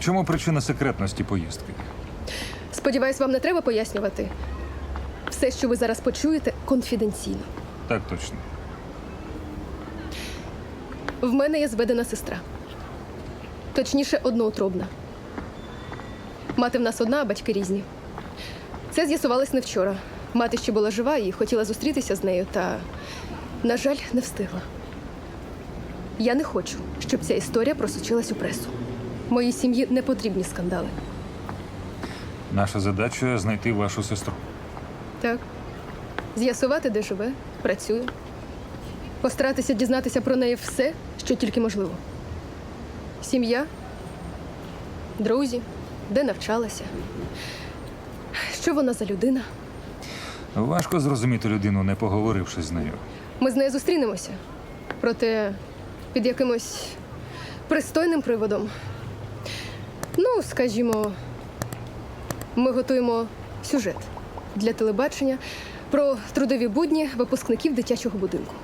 В чому причина секретності поїздки? Сподіваюсь, вам не треба пояснювати. Все, що ви зараз почуєте, конфіденційно. Так точно. В мене є зведена сестра. Точніше, одноутробна. Мати в нас одна, а батьки різні. Це з'ясувалось не вчора. Мати ще була жива і хотіла зустрітися з нею, та, на жаль, не встигла. Я не хочу, щоб ця історія просочилась у пресу. Моїй сім'ї не потрібні скандали. Наша задача знайти вашу сестру. Так. З'ясувати, де живе, працює. Постаратися дізнатися про неї все, що тільки можливо. Сім'я, друзі, де навчалася. Що вона за людина? Важко зрозуміти людину, не поговоривши з нею. Ми з нею зустрінемося. Проте під якимось пристойним приводом. Ну, скажімо, ми готуємо сюжет для телебачення про трудові будні випускників дитячого будинку.